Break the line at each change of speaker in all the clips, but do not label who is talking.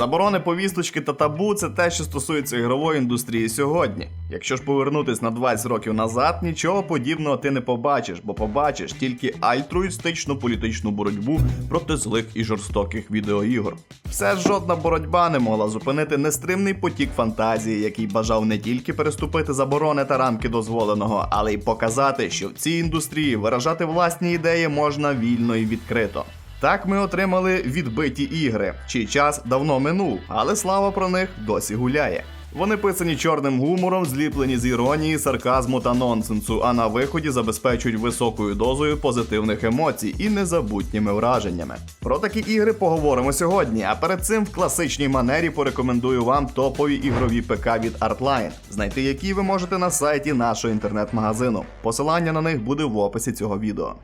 Заборони повісточки та табу це те, що стосується ігрової індустрії сьогодні. Якщо ж повернутись на 20 років назад, нічого подібного ти не побачиш, бо побачиш тільки альтруїстичну політичну боротьбу проти злих і жорстоких відеоігор. Все ж жодна боротьба не могла зупинити нестримний потік фантазії, який бажав не тільки переступити заборони та рамки дозволеного, але й показати, що в цій індустрії виражати власні ідеї можна вільно і відкрито. Так ми отримали відбиті ігри, чий час давно минув, але слава про них досі гуляє. Вони писані чорним гумором, зліплені з іронії, сарказму та нонсенсу, а на виході забезпечують високою дозою позитивних емоцій і незабутніми враженнями. Про такі ігри поговоримо сьогодні. А перед цим в класичній манері порекомендую вам топові ігрові ПК від Artline, знайти які ви можете на сайті нашого інтернет-магазину. Посилання на них буде в описі цього відео.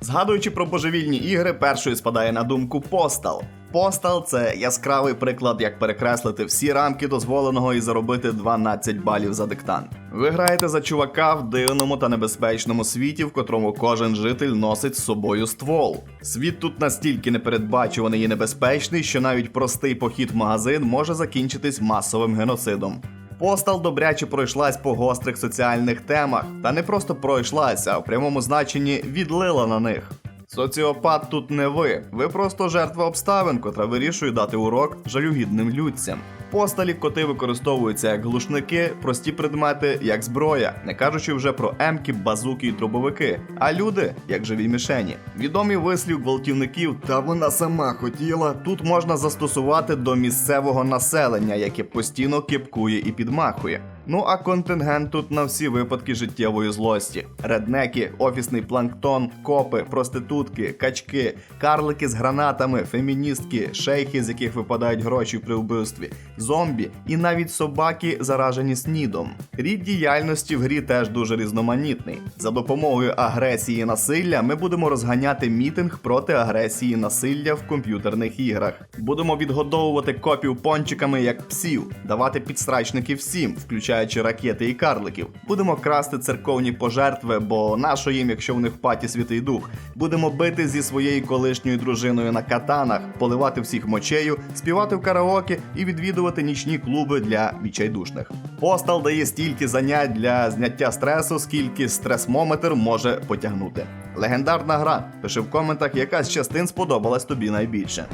Згадуючи про божевільні ігри, першою спадає на думку Postal. Postal – це яскравий приклад, як перекреслити всі рамки дозволеного і заробити 12 балів за диктант. Ви граєте за чувака в дивному та небезпечному світі, в котрому кожен житель носить з собою ствол. Світ тут настільки непередбачуваний і небезпечний, що навіть простий похід в магазин може закінчитись масовим геноцидом. Постал добряче пройшлась по гострих соціальних темах, та не просто пройшлася, а в прямому значенні відлила на них. Соціопат тут не ви, ви просто жертва обставин, котра вирішує дати урок жалюгідним людцям. Посталі коти використовуються як глушники, прості предмети, як зброя, не кажучи вже про емки, базуки і дробовики, а люди як живі мішені. Відомий вислів гвалтівників, та вона сама хотіла. Тут можна застосувати до місцевого населення, яке постійно кипкує і підмахує. Ну а контингент тут на всі випадки життєвої злості: реднеки, офісний планктон, копи, проститутки, качки, карлики з гранатами, феміністки, шейхи, з яких випадають гроші при вбивстві, зомбі і навіть собаки, заражені снідом. Рід діяльності в грі теж дуже різноманітний. За допомогою агресії і насилля ми будемо розганяти мітинг проти агресії і насилля в комп'ютерних іграх. Будемо відгодовувати копів пончиками як псів, давати підстрачники всім, включаючи ракети і карликів. Будемо красти церковні пожертви, бо нащо їм, якщо в них в паті святий дух. Будемо бити зі своєю колишньою дружиною на катанах, поливати всіх мочею, співати в караоке і відвідувати нічні клуби для відчайдушних. Постал дає стільки занять для зняття стресу, скільки стресмометр може потягнути. Легендарна гра. Пиши в коментах, яка з частин сподобалась тобі найбільше.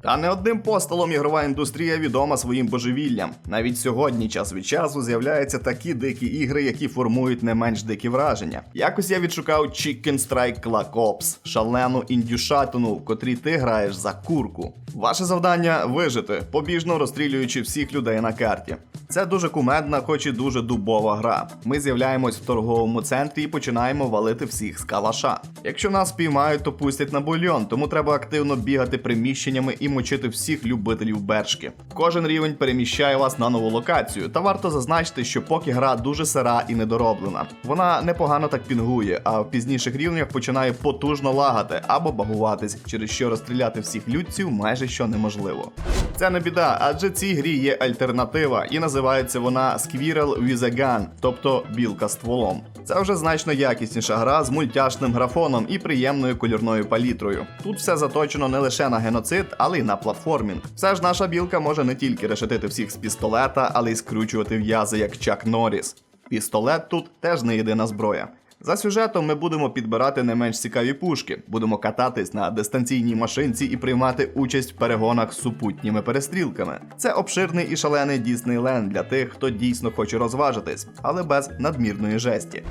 Та не одним посталом ігрова індустрія відома своїм божевіллям. Навіть сьогодні, час від часу, з'являються такі дикі ігри, які формують не менш дикі враження. Якось я відшукав Chicken Strike Clock Ops, шалену індюшатину, в котрій ти граєш за курку. Ваше завдання вижити, побіжно розстрілюючи всіх людей на карті. Це дуже кумедна, хоч і дуже дубова гра. Ми з'являємось в торговому центрі і починаємо валити всіх з калаша. Якщо нас піймають, то пустять на бульйон, тому треба активно бігати приміщеннями і мочити всіх любителів бершки. Кожен рівень переміщає вас на нову локацію, та варто зазначити, що поки гра дуже сира і недороблена. Вона непогано так пінгує, а в пізніших рівнях починає потужно лагати або багуватись, через що розстріляти всіх людців майже що неможливо. Це не біда, адже цій грі є альтернатива, і називається вона Squirrel with a Gun, тобто білка стволом. Це вже значно якісніша гра з мультяшним графоном і приємною кольорною палітрою. Тут все заточено не лише на геноцид, але й на платформінг. Все ж наша білка може не тільки решетити всіх з пістолета, але й скручувати в'язи як Чак Норріс. Пістолет тут теж не єдина зброя. За сюжетом ми будемо підбирати не менш цікаві пушки, будемо кататись на дистанційній машинці і приймати участь в перегонах з супутніми перестрілками. Це обширний і шалений Діснейленд для тих, хто дійсно хоче розважитись, але без надмірної жесті.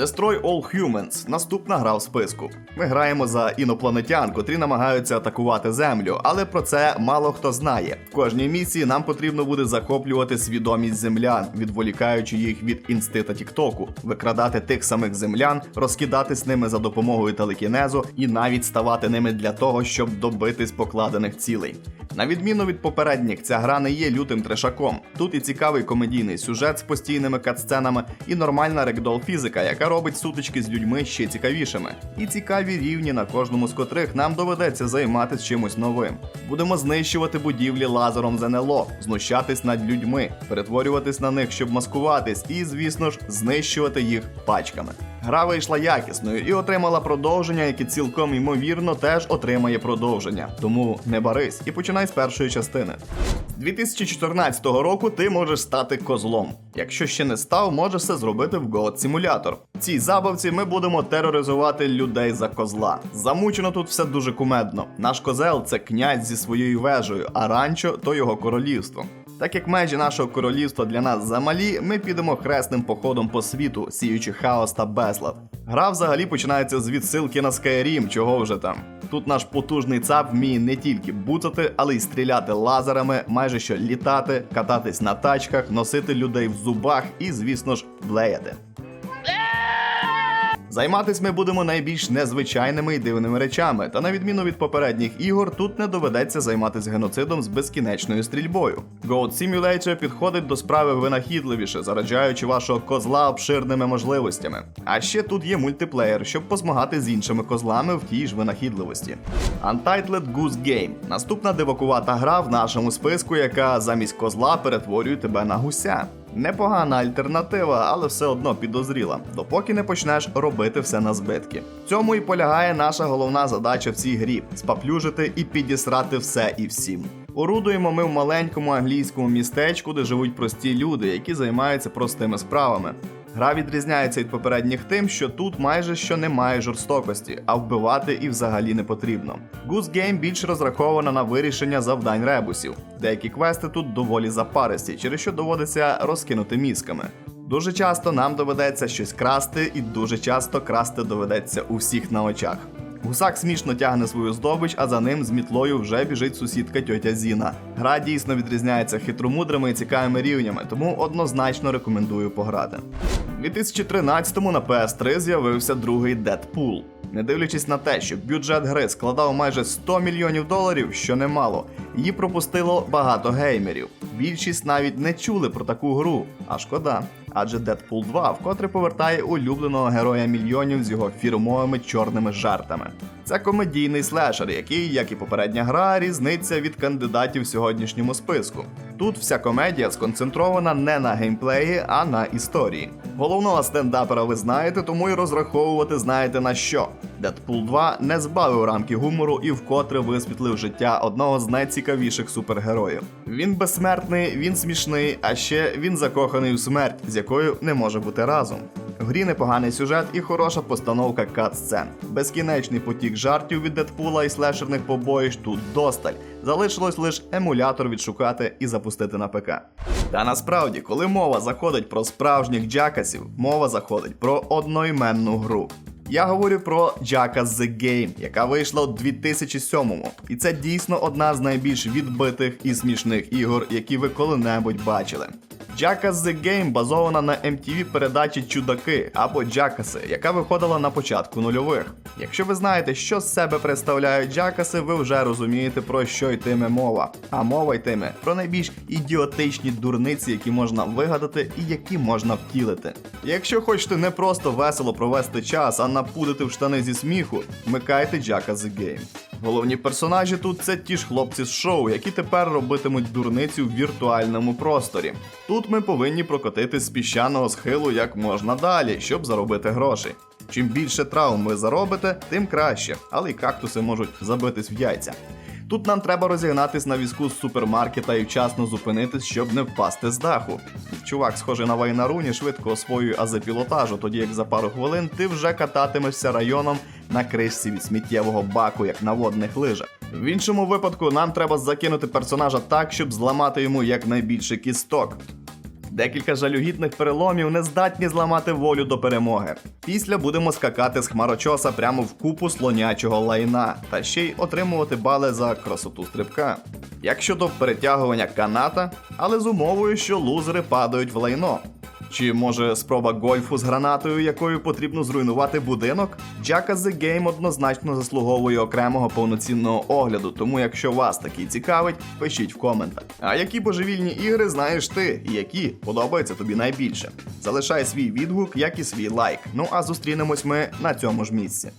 Destroy All Humans наступна гра в списку. Ми граємо за інопланетян, котрі намагаються атакувати землю, але про це мало хто знає. В кожній місії нам потрібно буде захоплювати свідомість землян, відволікаючи їх від інстита Тіктоку, викрадати тих самих землян, розкидатись ними за допомогою телекінезу і навіть ставати ними для того, щоб добитись покладених цілей. На відміну від попередніх, ця гра не є лютим трешаком. Тут і цікавий комедійний сюжет з постійними катсценами, і нормальна рекдол фізика, яка робить сутички з людьми ще цікавішими. І цікаві рівні, на кожному з котрих нам доведеться займатися чимось новим. Будемо знищувати будівлі лазером з НЛО, знущатись над людьми, перетворюватись на них, щоб маскуватись, і, звісно ж, знищувати їх пачками. Гра вийшла якісною і отримала продовження, яке цілком ймовірно теж отримає продовження. Тому не барись і починай з першої частини. 2014 року ти можеш стати козлом. Якщо ще не став, можеш це зробити в God Simulator. В цій забавці ми будемо тероризувати людей за козла. Замучено тут все дуже кумедно. Наш козел це князь зі своєю вежею, а ранчо то його королівство. Так як межі нашого королівства для нас замалі, ми підемо хресним походом по світу, сіючи хаос та безлад. Гра взагалі починається з відсилки на Skyrim, чого вже там. Тут наш потужний цап вміє не тільки буцати, але й стріляти лазерами, майже що літати, кататись на тачках, носити людей в зубах і, звісно ж, блеяти. Займатись ми будемо найбільш незвичайними і дивними речами, та на відміну від попередніх ігор, тут не доведеться займатися геноцидом з безкінечною стрільбою. Goat Simulator підходить до справи винахідливіше, зараджаючи вашого козла обширними можливостями. А ще тут є мультиплеєр, щоб позмагати з іншими козлами в тій ж винахідливості. Untitled Goose Game наступна дивакувата гра в нашому списку, яка замість козла перетворює тебе на гуся. Непогана альтернатива, але все одно підозріла, допоки не почнеш робити все на збитки. В цьому і полягає наша головна задача в цій грі спаплюжити і підісрати все і всім. Орудуємо ми в маленькому англійському містечку, де живуть прості люди, які займаються простими справами. Гра відрізняється від попередніх тим, що тут майже що немає жорстокості, а вбивати і взагалі не потрібно. Goose Game більш розрахована на вирішення завдань ребусів. Деякі квести тут доволі запаристі, через що доводиться розкинути мізками. Дуже часто нам доведеться щось красти, і дуже часто красти доведеться у всіх на очах. Гусак смішно тягне свою здобич, а за ним з мітлою вже біжить сусідка тьотя Зіна. Гра дійсно відрізняється хитромудрими і цікавими рівнями, тому однозначно рекомендую пограти. У 2013-му на PS3 з'явився другий Deadpool. Не дивлячись на те, що бюджет гри складав майже 100 мільйонів доларів, що немало, її пропустило багато геймерів. Більшість навіть не чули про таку гру, а шкода. Адже Deadpool 2 вкотре повертає улюбленого героя мільйонів з його фірмовими чорними жартами. Це комедійний слешер, який, як і попередня гра, різниця від кандидатів в сьогоднішньому списку. Тут вся комедія сконцентрована не на геймплеї, а на історії. Головного стендапера ви знаєте, тому і розраховувати знаєте на що. Deadpool 2 не збавив рамки гумору і вкотре висвітлив життя одного з найцікавіших супергероїв. Він безсмертний, він смішний, а ще він закоханий у смерть, з якою не може бути разом. В грі непоганий сюжет і хороша постановка кат-сцен. Безкінечний потік жартів від Дедпула і слешерних побоїш тут досталь. Залишилось лише емулятор відшукати і запустити на ПК. Та насправді, коли мова заходить про справжніх джакасів, мова заходить про одноіменну гру. Я говорю про Jackass The Game, яка вийшла у 2007-му. І це дійсно одна з найбільш відбитих і смішних ігор, які ви коли-небудь бачили. Jackass The Game базована на MTV передачі Чудаки або Джакаси, яка виходила на початку нульових. Якщо ви знаєте, що з себе представляють Джакаси, ви вже розумієте про що йтиме мова. А мова йтиме про найбільш ідіотичні дурниці, які можна вигадати і які можна втілити. Якщо хочете не просто весело провести час, а напудити в штани зі сміху, вмикайте Jackass The Game. Головні персонажі тут це ті ж хлопці з шоу, які тепер робитимуть дурницю в віртуальному просторі. Тут ми повинні прокотити з піщаного схилу як можна далі, щоб заробити грошей. Чим більше травм ви заробите, тим краще, але й кактуси можуть забитись в яйця. Тут нам треба розігнатись на візку з супермаркета і вчасно зупинитись, щоб не впасти з даху. Чувак, схожий на Вайнаруні, швидко освоює ази пілотажу, тоді як за пару хвилин ти вже кататимешся районом на кришці від сміттєвого баку, як на водних лижах. В іншому випадку нам треба закинути персонажа так, щоб зламати йому якнайбільше кісток. Декілька жалюгідних переломів не здатні зламати волю до перемоги. Після будемо скакати з хмарочоса прямо в купу слонячого лайна, та ще й отримувати бали за красоту стрибка. Як щодо перетягування каната, але з умовою, що лузери падають в лайно. Чи може спроба гольфу з гранатою, якою потрібно зруйнувати будинок? Jackass The Game однозначно заслуговує окремого повноцінного огляду, тому якщо вас такий цікавить, пишіть в коментах. А які божевільні ігри знаєш ти, і які подобаються тобі найбільше? Залишай свій відгук, як і свій лайк. Ну а зустрінемось ми на цьому ж місці.